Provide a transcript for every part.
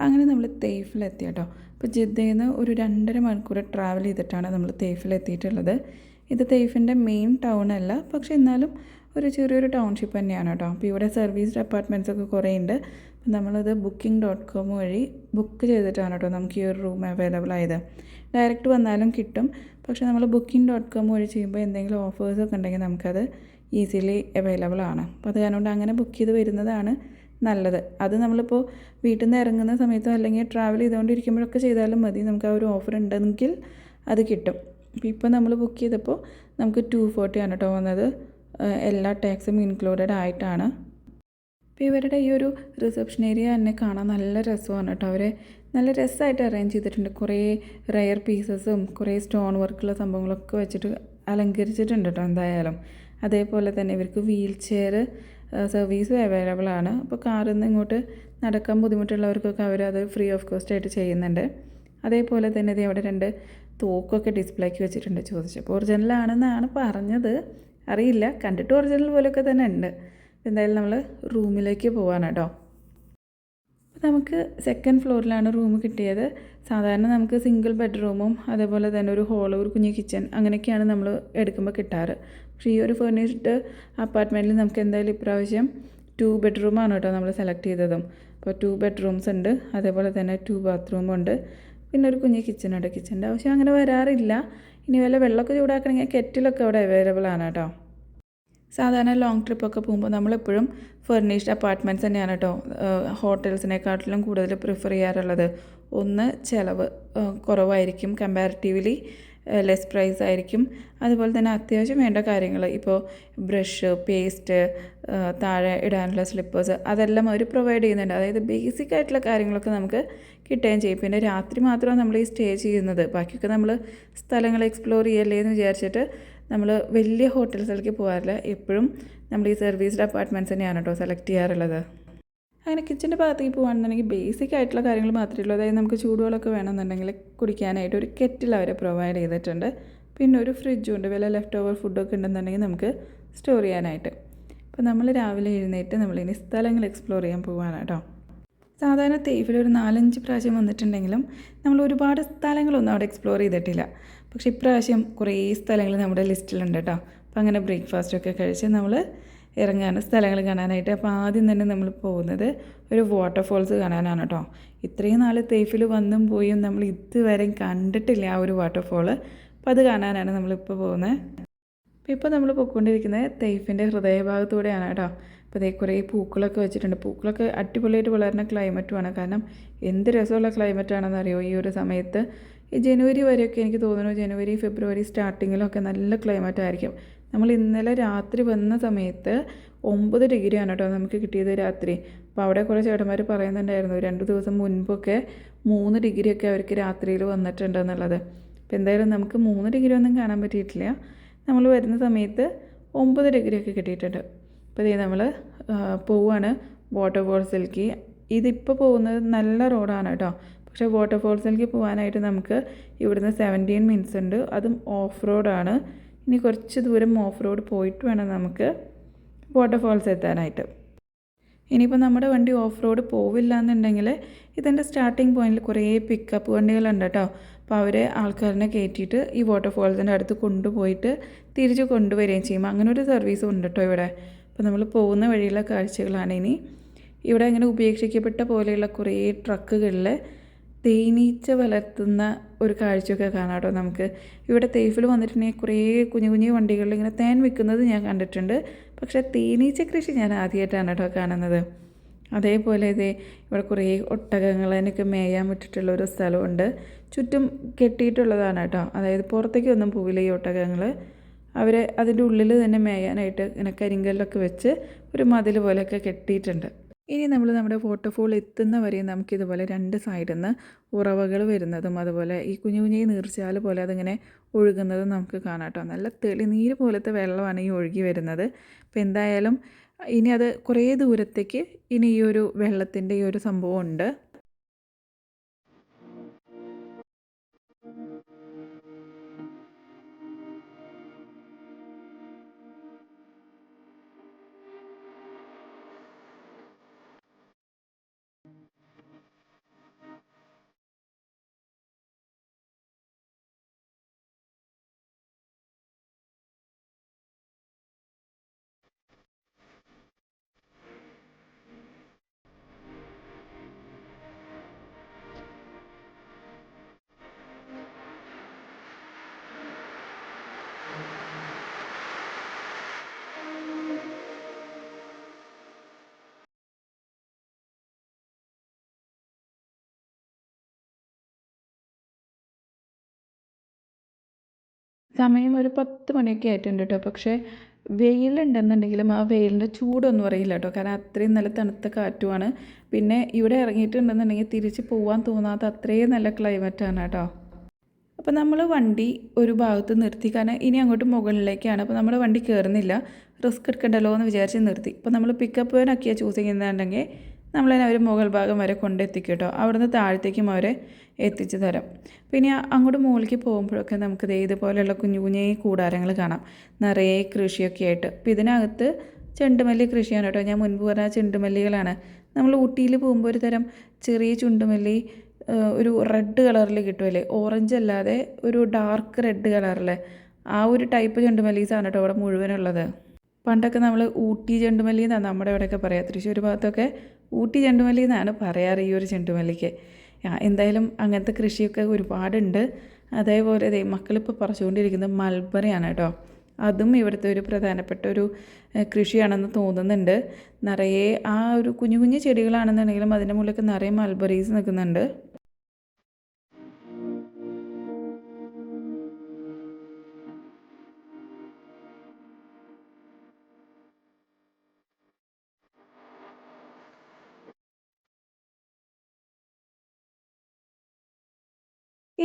അങ്ങനെ നമ്മൾ തേഫിലെത്തി കേട്ടോ അപ്പോൾ ജിദ്ദയിൽ നിന്ന് ഒരു രണ്ടര മണിക്കൂർ ട്രാവൽ ചെയ്തിട്ടാണ് നമ്മൾ തേഫിലെത്തിയിട്ടുള്ളത്. ഇത് തേഫിന്റെ മെയിൻ ടൗൺ അല്ല. പക്ഷേ എന്നാലും ഒരു ചെറിയൊരു ടൗൺഷിപ്പ് തന്നെയാണ് കേട്ടോ. അപ്പോൾ ഇവിടെ സർവീസ് ഡെപ്പാർട്ട്മെന്റ്സ് ഒക്കെ കുറേ ഉണ്ട്. അപ്പം നമ്മളത് ബുക്കിംഗ് ഡോട്ട് കോം വഴി ബുക്ക് ചെയ്തിട്ടാണ് കേട്ടോ നമുക്ക് ഈ ഒരു റൂം അവൈലബിൾ ആയത്. ഡയറക്റ്റ് വന്നാലും കിട്ടും. പക്ഷേ നമ്മൾ ബുക്കിംഗ് ഡോട്ട് കോം വഴി ചെയ്യുമ്പോൾ എന്തെങ്കിലും ഓഫേഴ്സൊക്കെ ഉണ്ടെങ്കിൽ നമുക്കത് ഈസിലി അവൈലബിൾ ആണ്. അപ്പോൾ അത് കാരണം അങ്ങനെ ബുക്ക് ചെയ്ത് വരുന്നതാണ്. നല്ലത്. അത് നമ്മളിപ്പോൾ വീട്ടിൽ നിന്ന് ഇറങ്ങുന്ന സമയത്തോ അല്ലെങ്കിൽ ട്രാവൽ ചെയ്തുകൊണ്ടിരിക്കുമ്പോഴൊക്കെ ചെയ്താലും മതി. നമുക്ക് ആ ഒരു ഓഫർ ഉണ്ടെങ്കിൽ അത് കിട്ടും. അപ്പോൾ ഇപ്പോൾ നമ്മൾ ബുക്ക് ചെയ്തപ്പോൾ നമുക്ക് ടു ഫോർട്ടി ആണ് കേട്ടോ വന്നത്. എല്ലാ ടാക്സും ഇൻക്ലൂഡഡ് ആയിട്ടാണ്. അപ്പോൾ ഇവരുടെ ഈ ഒരു റിസപ്ഷൻ ഏരിയ തന്നെ കാണാൻ നല്ല രസമാണ് കേട്ടോ അവരെ നല്ല രസമായിട്ട് അറേഞ്ച് ചെയ്തിട്ടുണ്ട്. കുറേ റയർ പീസസും കുറേ സ്റ്റോൺ വർക്കുള്ള സംഭവങ്ങളൊക്കെ വെച്ചിട്ട് അലങ്കരിച്ചിട്ടുണ്ട് കേട്ടോ എന്തായാലും. അതേപോലെ തന്നെ ഇവർക്ക് വീൽ ചെയർ സർവീസും അവൈലബിൾ ആണ്. അപ്പോൾ കാറിൽ നിന്ന് ഇങ്ങോട്ട് നടക്കാൻ ബുദ്ധിമുട്ടുള്ളവർക്കൊക്കെ അവർ അത് ഫ്രീ ഓഫ് കോസ്റ്റ് ആയിട്ട് ചെയ്യുന്നുണ്ട്. അതേപോലെ തന്നെ ഇത് അവിടെ രണ്ട് തോക്കൊക്കെ ഡിസ്പ്ലേക്ക് വെച്ചിട്ടുണ്ട് ചോദിച്ചപ്പോൾ. ഒറിജിനൽ ആണെന്നാണ് പറഞ്ഞത്. അറിയില്ല. കണ്ടിട്ട് ഒറിജിനൽ പോലെയൊക്കെ തന്നെ ഉണ്ട്. എന്തായാലും നമ്മൾ റൂമിലേക്ക് പോവാണ് കേട്ടോ. നമുക്ക് സെക്കൻഡ് ഫ്ലോറിലാണ് റൂം കിട്ടിയത്. സാധാരണ നമുക്ക് സിംഗിൾ ബെഡ്റൂമും അതേപോലെ തന്നെ ഒരു ഹോൾ ഒരു കുഞ്ഞു കിച്ചൺ അങ്ങനെയൊക്കെയാണ് നമ്മൾ എടുക്കുമ്പോൾ കിട്ടാറ്. പക്ഷേ ഈ ഒരു ഫേർണിഷ്ഡ് അപ്പാർട്ട്മെന്റിൽ നമുക്ക് എന്തായാലും ഇപ്രാവശ്യം ടു ബെഡ്റൂമാണ് കേട്ടോ നമ്മൾ സെലക്ട് ചെയ്തതും. അപ്പോൾ ടു ബെഡ്റൂംസ് ഉണ്ട്. അതേപോലെ തന്നെ ടു ബാത്റൂം ഉണ്ട്. പിന്നെ ഒരു കുഞ്ഞ് കിച്ചൺ ഉണ്ട്. കിച്ചന്റെ ആവശ്യം അങ്ങനെ വരാറില്ല. ഇനി വല്ല വെള്ളമൊക്കെ ചൂടാക്കണമെങ്കിൽ കെറ്റിലൊക്കെ അവിടെ അവൈലബിൾ ആണ് കേട്ടോ. സാധാരണ ലോങ് ട്രിപ്പൊക്കെ പോകുമ്പോൾ നമ്മളെപ്പോഴും ഫർണിഷ്ഡ് അപ്പാർട്ട്മെന്റ്സ് തന്നെയാണ് കേട്ടോ ഹോട്ടൽസിനെക്കാട്ടിലും കൂടുതൽ പ്രിഫർ ചെയ്യാറുള്ളത്. ഒന്ന് ചിലവ് കുറവായിരിക്കും കമ്പാരിറ്റീവ്ലി ലെസ് പ്രൈസ് ആയിരിക്കും. അതുപോലെ തന്നെ അത്യാവശ്യം വേണ്ട കാര്യങ്ങൾ. ഇപ്പോൾ ബ്രഷ് പേസ്റ്റ് താഴെ ഇടാനുള്ള സ്ലിപ്പേഴ്സ് അതെല്ലാം അവർ പ്രൊവൈഡ് ചെയ്യുന്നുണ്ട്. അതായത് ബേസിക് ആയിട്ടുള്ള കാര്യങ്ങളൊക്കെ നമുക്ക് കിട്ടുകയും ചെയ്യും. പിന്നെ രാത്രി മാത്രമാണ് നമ്മൾ ഈ സ്റ്റേ ചെയ്യുന്നത്. ബാക്കിയൊക്കെ നമ്മൾ സ്ഥലങ്ങൾ എക്സ്പ്ലോർ ചെയ്യല്ലേ എന്ന് വിചാരിച്ചിട്ട് നമ്മൾ വലിയ ഹോട്ടൽസിലേക്ക് പോകാറില്ല. എപ്പോഴും നമ്മൾ ഈ സർവീസ്ഡ് അപ്പാർട്ട്മെന്റ്സ് തന്നെയാണ് കേട്ടോ സെലക്ട് ചെയ്യാറുള്ളത്. അങ്ങനെ കിച്ചന്റെ ഭാഗത്തേക്ക് പോകുകയാണെന്നുണ്ടെങ്കിൽ ബേസിക് ആയിട്ടുള്ള കാര്യങ്ങൾ മാത്രമേ ഉള്ളൂ. അതായത് നമുക്ക് ചൂടുവെള്ളമൊക്കെ വേണമെന്നുണ്ടെങ്കിൽ കുടിക്കാനായിട്ട് ഒരു കെറ്റിൽ അവർ പ്രൊവൈഡ് ചെയ്തിട്ടുണ്ട്. പിന്നെ ഒരു ഫ്രിഡ്ജും ഉണ്ട്. വില ലെഫ്റ്റ് ഓവർ ഫുഡൊക്കെ ഉണ്ടെന്നുണ്ടെങ്കിൽ നമുക്ക് സ്റ്റോർ ചെയ്യാനായിട്ട്. അപ്പോൾ നമ്മൾ രാവിലെ എഴുന്നേറ്റ് നമ്മളിനി സ്ഥലങ്ങൾ എക്സ്പ്ലോർ ചെയ്യാൻ പോവാണ് കേട്ടോ. സാധാരണ തേഫിൽ ഒരു നാലഞ്ച് പ്രാവശ്യം വന്നിട്ടുണ്ടെങ്കിലും നമ്മൾ ഒരുപാട് സ്ഥലങ്ങളൊന്നും അവിടെ എക്സ്പ്ലോർ ചെയ്തിട്ടില്ല. പക്ഷേ ഇപ്രാവശ്യം കുറേ സ്ഥലങ്ങൾ നമ്മുടെ ലിസ്റ്റിലുണ്ട് കേട്ടോ. അപ്പോൾ അങ്ങനെ ബ്രേക്ക്ഫാസ്റ്റൊക്കെ കഴിച്ച് നമ്മൾ ഇറങ്ങാണ് സ്ഥലങ്ങൾ കാണാനായിട്ട്. അപ്പോൾ ആദ്യം തന്നെ നമ്മൾ പോകുന്നത് ഒരു വാട്ടർഫോൾസ് കാണാനാണ് കേട്ടോ ഇത്രയും നാൾ തേഫിൽ വന്നും പോയും നമ്മൾ ഇതുവരെ കണ്ടിട്ടില്ല ആ ഒരു വാട്ടർഫോൾ അപ്പോൾ അത് കാണാനാണ് നമ്മളിപ്പോൾ പോകുന്നത് അപ്പോൾ ഇപ്പോൾ നമ്മൾ പോയിക്കൊണ്ടിരിക്കുന്നത് തേഫിന്റെ ഹൃദയഭാഗത്തൂടെയാണ് കേട്ടോ അപ്പോൾ അതേ കുറേ പൂക്കളൊക്കെ വെച്ചിട്ടുണ്ട്. പൂക്കളൊക്കെ അടിപൊളിയായിട്ട് വളരുന്ന ക്ലൈമറ്റുമാണ് കാരണം എന്ത് രസമുള്ള ക്ലൈമറ്റാണെന്ന് അറിയോ ഈ ഒരു സമയത്ത്? ഈ ജനുവരി വരെയൊക്കെ എനിക്ക് തോന്നുന്നു ജനുവരി ഫെബ്രുവരി സ്റ്റാർട്ടിങ്ങിലൊക്കെ നല്ല ക്ലൈമറ്റ് ആയിരിക്കും. നമ്മൾ ഇന്നലെ രാത്രി വന്ന സമയത്ത് ഒമ്പത് ഡിഗ്രിയാണ് കേട്ടോ നമുക്ക് കിട്ടിയത് രാത്രി. അപ്പോൾ അവിടെ കുറേ ചേട്ടന്മാർ പറയുന്നുണ്ടായിരുന്നു രണ്ട് ദിവസം മുൻപൊക്കെ മൂന്ന് ഡിഗ്രിയൊക്കെ അവർക്ക് രാത്രിയിൽ വന്നിട്ടുണ്ട് എന്നുള്ളത്. അപ്പോൾ എന്തായാലും നമുക്ക് മൂന്ന് ഡിഗ്രി ഒന്നും കാണാൻ പറ്റിയിട്ടില്ല. നമ്മൾ വരുന്ന സമയത്ത് ഒമ്പത് ഡിഗ്രിയൊക്കെ കിട്ടിയിട്ടുണ്ട്. അപ്പോൾ ഇതേ നമ്മൾ പോവുകയാണ് പോവാണ്. വാട്ടർഫോൾസിലേക്ക് ഇതിപ്പോൾ പോകുന്നത് നല്ല റോഡാണ് കേട്ടോ. പക്ഷേ വാട്ടർഫോൾസിലേക്ക് പോകാനായിട്ട് നമുക്ക് ഇവിടുന്ന് സെവന്റീൻ മിനിറ്റ്സ് ഉണ്ട്. അതും ഓഫ് റോഡാണ് ഇനി കുറച്ച് ദൂരം ഓഫ് റോഡ് പോയിട്ട് വേണം നമുക്ക് വാട്ടർഫോൾസ് എത്താനായിട്ട്. ഇനിയിപ്പോൾ നമ്മുടെ വണ്ടി ഓഫ് റോഡ് പോവില്ല എന്നുണ്ടെങ്കിൽ ഇതിന്റെ സ്റ്റാർട്ടിങ് പോയിന്റിൽ കുറേ പിക്കപ്പ് വണ്ടികളുണ്ട് കേട്ടോ അപ്പോൾ അവർ ആൾക്കാരിനെ കയറ്റിയിട്ട് ഈ വാട്ടർഫോൾസിന്റെ അടുത്ത് കൊണ്ടുപോയിട്ട് തിരിച്ച് കൊണ്ടുവരികയും ചെയ്യും. അങ്ങനെ ഒരു സർവീസും ഉണ്ട് കേട്ടോ ഇവിടെ. അപ്പോൾ നമ്മൾ പോകുന്ന വഴിയുള്ള കാഴ്ചകളാണ് ഇനി. ഇവിടെ ഇങ്ങനെ ഉപേക്ഷിക്കപ്പെട്ട പോലെയുള്ള കുറേ ട്രക്കുകളിൽ തേനീച്ച വളർത്തുന്ന ഒരു കാഴ്ചയൊക്കെ കാണാം കേട്ടോ നമുക്ക്. ഇവിടെ തേഫിൽ വന്നിട്ടുണ്ടെങ്കിൽ കുറേ കുഞ്ഞു കുഞ്ഞു വണ്ടികളിൽ ഇങ്ങനെ തേൻ വിൽക്കുന്നത് ഞാൻ കണ്ടിട്ടുണ്ട്. പക്ഷേ തേനീച്ച കൃഷി ഞാൻ ആദ്യമായിട്ടാണ് കേട്ടോ കാണുന്നത്. അതേപോലെ ഇതേ ഇവിടെ കുറേ ഒട്ടകങ്ങൾ അതിനൊക്കെ മേയാൻ വിട്ടിട്ടുള്ള ഒരു സ്ഥലമുണ്ട്. ചുറ്റും കെട്ടിയിട്ടുള്ളതാണ് കേട്ടോ. അതായത് പുറത്തേക്കൊന്നും പോവില്ല ഈ ഒട്ടകങ്ങൾ. അവർ അതിന്റെ ഉള്ളിൽ തന്നെ മേയാനായിട്ട് ഇങ്ങനെ കരിങ്കല്ലൊക്കെ വെച്ച് ഒരു മതിൽ പോലെയൊക്കെ കെട്ടിയിട്ടുണ്ട്. ഇനി നമ്മൾ നമ്മുടെ വാട്ടർഫോൾ എത്തുന്ന വരെ നമുക്കിതുപോലെ രണ്ട് സൈഡിൽ നിന്ന് ഉറവകൾ വരുന്നതും അതുപോലെ ഈ കുഞ്ഞു കുഞ്ഞു നീർച്ചാൽ പോലെ അതിങ്ങനെ ഒഴുകുന്നതും നമുക്ക് കാണാം കേട്ടോ നല്ല തെളിനീര് പോലത്തെ വെള്ളമാണ് ഈ ഒഴുകി വരുന്നത്. അപ്പോൾ എന്തായാലും ഇനി അത് കുറേ ദൂരത്തേക്ക് ഇനി ഈ ഒരു വെള്ളത്തിന്റെ ഈ ഒരു സംഭവം ഉണ്ട്. സമയം ഒരു പത്ത് മണിയൊക്കെ ആയിട്ടുണ്ട് കേട്ടോ. പക്ഷേ വെയിലുണ്ടെന്നുണ്ടെങ്കിലും ആ വെയിലിന്റെ ചൂടൊന്നും അറിയില്ല കേട്ടോ. കാരണം അത്രയും നല്ല തണുത്ത കാറ്റുമാണ്. പിന്നെ ഇവിടെ ഇറങ്ങിയിട്ടുണ്ടെന്നുണ്ടെങ്കിൽ തിരിച്ച് പോകാൻ തോന്നാത്ത അത്രയും നല്ല ക്ലൈമറ്റാണ് കേട്ടോ. അപ്പോൾ നമ്മൾ വണ്ടി ഒരു ഭാഗത്ത് നിർത്തി. കാരണം ഇനി അങ്ങോട്ട് മുകളിലേക്കാണ്. അപ്പോൾ നമ്മൾ വണ്ടി കയറുന്നില്ല. റിസ്ക് എടുക്കണ്ടല്ലോ എന്ന് വിചാരിച്ച് നിർത്തി. ഇപ്പോൾ നമ്മൾ പിക്കപ്പ് വേനൊക്കെയാണ് ചൂസ് ചെയ്യുന്നുണ്ടെങ്കിൽ നമ്മളതിനെ അവർ മുകൾ ഭാഗം വരെ കൊണ്ടെത്തിക്കും കേട്ടോ. അവിടുന്ന് താഴത്തേക്കും അവരെ എത്തിച്ചു തരാം. പിന്നെ അങ്ങോട്ട് മുകളിലേക്ക് പോകുമ്പോഴൊക്കെ നമുക്ക് ഇതുപോലെയുള്ള കുഞ്ഞു കുഞ്ഞു കൂടാരങ്ങൾ കാണാം. നിറയെ കൃഷിയൊക്കെ ആയിട്ട്. അപ്പോൾ ഇതിനകത്ത് ചെണ്ടുമല്ലി കൃഷിയാണ് കേട്ടോ. ഞാൻ മുൻപ് പറഞ്ഞ ചെണ്ടുമല്ലികളാണ്. നമ്മൾ ഊട്ടിയിൽ പോകുമ്പോൾ ഒരു തരം ചെറിയ ചുണ്ടുമല്ലി ഒരു റെഡ് കളറിൽ കിട്ടുമല്ലേ ഓറഞ്ച് അല്ലാതെ ഒരു ഡാർക്ക് റെഡ് കളറിലെ. ആ ഒരു ടൈപ്പ് ചെണ്ടുമല്ലീസാണ് കേട്ടോ ഇവിടെ മുഴുവനുള്ളത്. പണ്ടൊക്കെ നമ്മൾ ഊട്ടി ചെണ്ടുമല്ലി എന്നാണ് നമ്മുടെ ഇവിടെയൊക്കെ പറയാം. തൃശ്ശൂർ ഭാഗത്തൊക്കെ ഊട്ടി ചെണ്ടുമല്ലി എന്നാണ് പറയാറ് ഈ ഒരു ചെണ്ടുമല്ലിക്ക്. എന്തായാലും അങ്ങനത്തെ കൃഷിയൊക്കെ ഒരുപാടുണ്ട്. അതേപോലെ ദേ മക്കളിപ്പോൾ പറിച്ചുകൊണ്ടിരിക്കുന്നത് മൽബറിയാണ് കേട്ടോ. അതും ഇവിടുത്തെ ഒരു പ്രധാനപ്പെട്ട ഒരു കൃഷിയാണെന്ന് തോന്നുന്നുണ്ട്. നിറയെ ആ ഒരു കുഞ്ഞു കുഞ്ഞു ചെടികളാണെന്നുണ്ടെങ്കിലും അതിന്റെ മുകളിലൊക്കെ നിറയെ മൽബറീസ് നിൽക്കുന്നുണ്ട്.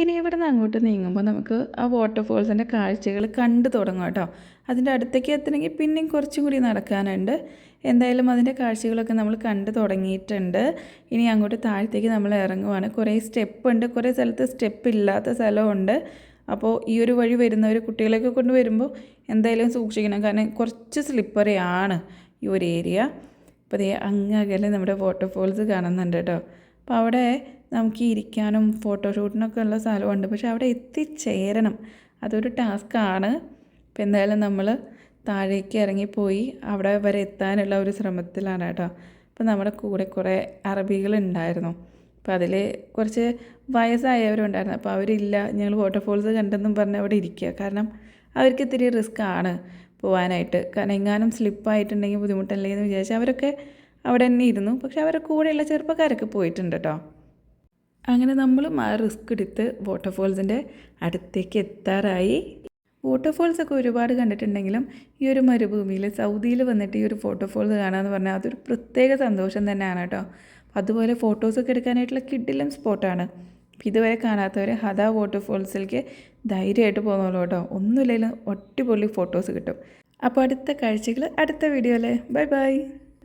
ഇനി ഇവിടെ നിന്ന് അങ്ങോട്ട് നീങ്ങുമ്പോൾ നമുക്ക് ആ വാട്ടർഫോൾസിന്റെ കാഴ്ചകൾ കണ്ടു തുടങ്ങും കേട്ടോ. അതിന്റെ അടുത്തേക്ക് എത്തണമെങ്കിൽ പിന്നെയും കുറച്ചും കൂടി നടക്കാനുണ്ട്. എന്തായാലും അതിന്റെ കാഴ്ചകളൊക്കെ നമ്മൾ കണ്ടു തുടങ്ങിയിട്ടുണ്ട്. ഇനി അങ്ങോട്ട് താഴത്തേക്ക് നമ്മൾ ഇറങ്ങുവാണ്. കുറേ സ്റ്റെപ്പ് ഉണ്ട് കുറേ സ്ഥലത്ത് സ്റ്റെപ്പ് ഇല്ലാത്ത സ്ഥലമുണ്ട്. അപ്പോൾ ഈ ഒരു വഴി വരുന്നവർ കുട്ടികളെയൊക്കെ കൊണ്ട് വരുമ്പോൾ എന്തായാലും സൂക്ഷിക്കണം. കാരണം കുറച്ച് സ്ലിപ്പറി ആണ് ഈ ഒരു ഏരിയ അപ്പോൾ ദേ അങ്ങകലെ നമ്മുടെ വാട്ടർഫോൾസ് കാണുന്നുണ്ട് കേട്ടോ. അപ്പോൾ അവിടെ നമുക്ക് ഇരിക്കാനും ഫോട്ടോഷൂട്ടിനൊക്കെ ഉള്ള സ്ഥലമുണ്ട്. പക്ഷേ അവിടെ എത്തിച്ചേരണം. അതൊരു ടാസ്ക്കാണ്. അപ്പോൾ എന്തായാലും നമ്മൾ താഴേക്ക് ഇറങ്ങിപ്പോയി അവിടെ വരെ എത്താനുള്ള ഒരു ശ്രമത്തിലാണ് കേട്ടോ. അപ്പോൾ നമ്മുടെ കൂടെ കുറേ അറബികളുണ്ടായിരുന്നു. അപ്പോൾ അതിൽ കുറച്ച് വയസ്സായവരുണ്ടായിരുന്നു. അപ്പോൾ അവരില്ല ഞങ്ങൾ വാട്ടർഫോൾസ് കണ്ടെന്നും പറഞ്ഞ് അവിടെ ഇരിക്കുക. കാരണം അവർക്ക് ഇത്തിരി റിസ്ക് ആണ് പോകാനായിട്ട് കാരണം എങ്ങാനും സ്ലിപ്പായിട്ടുണ്ടെങ്കിൽ ബുദ്ധിമുട്ടല്ലേ എന്ന് വിചാരിച്ച് അവരൊക്കെ അവിടെ തന്നെ ഇരുന്നു. പക്ഷേ അവരുടെ കൂടെയുള്ള ചെറുപ്പക്കാരൊക്കെ പോയിട്ടുണ്ട് കേട്ടോ. അങ്ങനെ നമ്മളും ആ റിസ്ക് എടുത്ത് വാട്ടർഫോൾസിന്റെ അടുത്തേക്ക് എത്താറായി. വാട്ടർഫോൾസ് ഒക്കെ ഒരുപാട് കണ്ടിട്ടുണ്ടെങ്കിലും ഈ ഒരു മരുഭൂമിയിൽ സൗദിയിൽ വന്നിട്ട് ഈ ഒരു വാട്ടർഫോൾസ് കാണാമെന്ന് പറഞ്ഞാൽ അതൊരു പ്രത്യേക സന്തോഷം തന്നെയാണ് കേട്ടോ. അതുപോലെ ഫോട്ടോസൊക്കെ എടുക്കാനായിട്ടുള്ള കിഡിലും സ്പോട്ടാണ്. ഇതുവരെ കാണാത്തവർ ഹദാ വാട്ടർഫോൾസിലേക്ക് ധൈര്യമായിട്ട് പോകുന്നുള്ളൂ കേട്ടോ. ഒന്നുമില്ലെങ്കിലും ഒട്ടിപൊളി ഫോട്ടോസ് കിട്ടും. അപ്പോൾ അടുത്ത കാഴ്ചകൾ അടുത്ത വീഡിയോയിൽ. Bye bye.